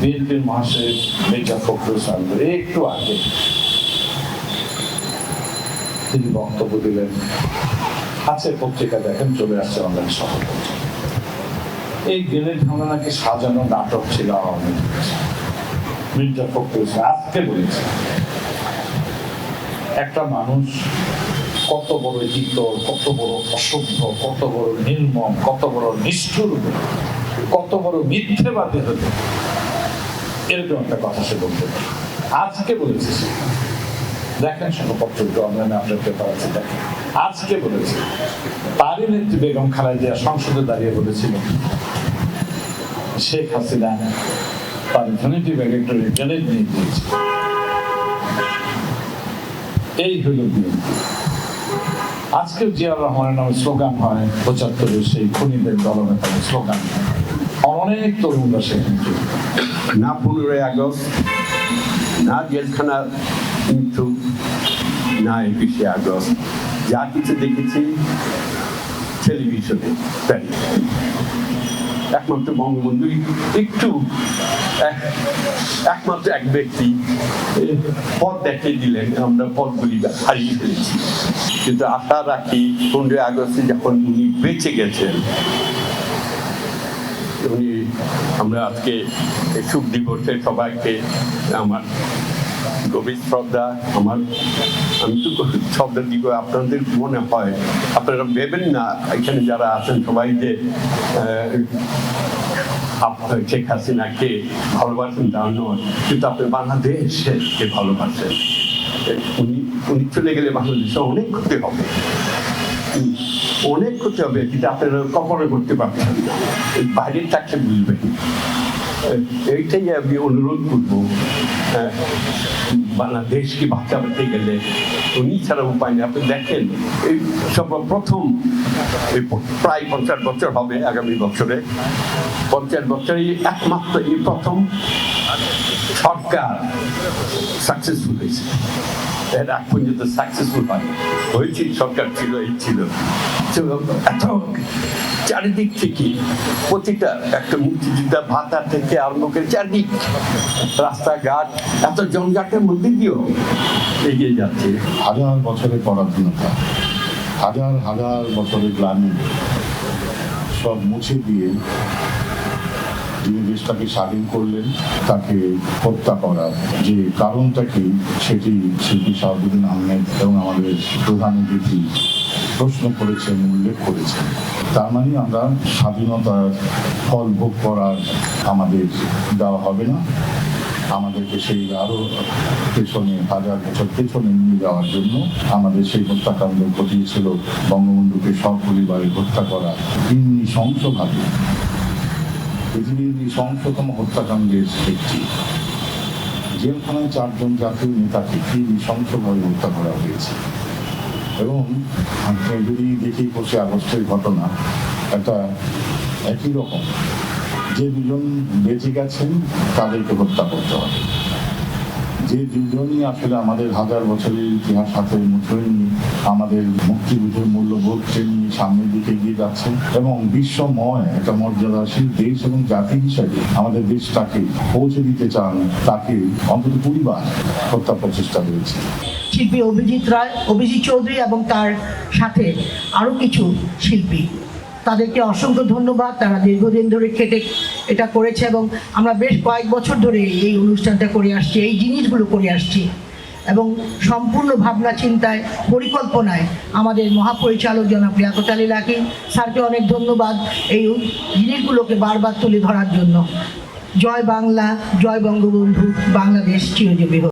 বিএনপির মহাশয় মির্জা ফখরুল সাহেব একটু আগে তিনি বক্তব্য দিলেন। আছে পত্রিকা দেখেন, চলে আসছে অনলাইন সফর। এই দিনের ঝামেলা নাকি সাজানো নাটক ছিল আওয়ামী মির্জা ফখরুল সাহেব আজকে বলেছে একটা মানুষ কত বড় ইতর কত বড় অসভ্য, কত বড় নির্মম, কত বড় নিষ্ঠুর, কত বড় মিথ্যেবাদী হলো এরকম একটা কথা সে বলতে। আজকে বলেছে সে। দেখেন সংবাদপত্র অনলাইনে আপনার পেপার আছে দেখেন, আজকে বলেছে। নেত্রী বেগম সংসদে দাঁড়িয়ে বলেছিল, শেখ হাসিনা তার ইউনিটি ব্যাগ একটা নিয়ে দিয়েছে। এই হলো বিএনপি আজকে জিয়াউর রহমানের নামে স্লোগান হয়, পঁচাত্তরের সেই খুনিদের দলনেতার স্লোগান অনেক তরুণ আছে না পনেরোই আগস্ট, না জেলখানা মৃত্যু না একুশে আগস্ট। যা কিছু দেখেছি টেলিভিশনে একমাত্র বঙ্গবন্ধু, একটু এক- একমাত্র এক ব্যক্তি পথ দেখিয়ে দিলেন, আমরা পথগুলি হারিয়ে ফেলেছি। কিন্তু আশা রাখি পনেরোই আগস্টে যখন উনি বেঁচে গেছেন উনি আমরা আজকে শুভ দিবসে সবাইকে আমার গভীর শ্রদ্ধা, আমার, আমি তো শ্রদ্ধা দিব, আপনাদের মনে হয়, আপনারা ভেবেন না, এখানে যারা আছেন সবাই যে শেখ হাসিনাকে ভালোবাসেন তা নয়, কিন্তু আপনি বাংলাদেশকে ভালোবাসেন, উনি উনি চলে গেলে বাংলাদেশে অনেক ক্ষতি হবে। অনেক ক্ষতি হবে যেটা আপনারা কখনো করতে পারবেন বাইরের থাকলে বুঝবেন। আহ, এইটাই আমি অনুরোধ করব। আহ, বাংলাদেশকে বাঁচাতে গেলে উনি ছাড়া উপায় নেই। আপনি দেখেন এই সর্বপ্রথম এই প্রায় পঞ্চাশ বছর হবে আগামী বছরে। পঞ্চাশ বছরই একমাত্র এই প্রথম সরকার সাকসেসফুল হয়েছে। এর আগ পর্যন্ত সাকসেসফুল হয় হয়েছে সরকার ছিল, এই ছিল। এত চারিদিক থেকে প্রতিটা একটা মুক্তিযোদ্ধা ভাতা থেকে আরম্ভ করে চারিদিক রাস্তাঘাট, এত জঞ্জাটের মধ্যে দিয়েও এগিয়ে যাচ্ছে। হাজার বছরের পরাধীনতা, হাজার হাজার বছরের গ্লানি, সব মুছে দিয়ে যিনি দেশটাকে স্বাধীন করলেন, তাকে হত্যা করার যে কারণটা কি, সেটি শিল্পী শাহাবুদ্দিন আহমেদ এবং আমাদের প্রধান অতিথি প্রশ্ন করেছেন, উল্লেখ করেছেন। তার মানে আমরা স্বাধীনতার ফল ভোগ করার আমাদের দেওয়া হবে না। আমাদেরকে সেই আরও পেছনে, হাজার বছর পেছনে নিয়ে যাওয়ার জন্য আমাদের সেই হত্যাকাণ্ড ঘটিয়েছিল বঙ্গবন্ধুকে সপরিবারে হত্যা করা। তিনি নৃশংসভাবে পৃথিবীর নৃশংসতম হত্যাকাণ্ডের একটি জেলখানায় চারজন জাতীয় নেতাকে কি নৃশংসভাবে হত্যা করা হয়েছে। এবং আপনি যদি দেখি পঁচিশে আগস্টের ঘটনা, একটা একই রকম। যে দুজন বেঁচে গেছেন, তাদেরকে হত্যা করতে হবে। যে দুজনই আসলে আমাদের হাজার বছরের ইতিহাস হাতে মুঠোয়নি আমাদের মুক্তিযুদ্ধের সামনের দিকে এগিয়ে যাচ্ছে এবং বিশ্বময় একটা মর্যাদাশীল দেশ এবং জাতি হিসাবে আমাদের দেশটাকে পৌঁছে দিতে চান, তাকে অন্তত পরিবার হত্যা প্রচেষ্টা রয়েছে। শিল্পী অভিজিৎ রায়, অভিজিৎ চৌধুরী এবং তার সাথে আরও কিছু শিল্পী। তাদেরকে অসংখ্য ধন্যবাদ, তারা দীর্ঘদিন ধরে খেটে এটা করেছে এবং আমরা বেশ কয়েক বছর ধরে এই অনুষ্ঠানটা করে আসছি, এই জিনিসগুলো করে আসছি। সম্পূর্ণ ভাবনা চিন্তায়, পরিকল্পনায় আমাদের মহাপরিচালক জনাব লিয়াকত আলী লাকি স্যারকে অনেক ধন্যবাদ এই জিনিসগুলোকে বারবার তুলে ধরার জন্য। জয় বাংলা, জয় বঙ্গবন্ধু, বাংলাদেশ চিরজীবী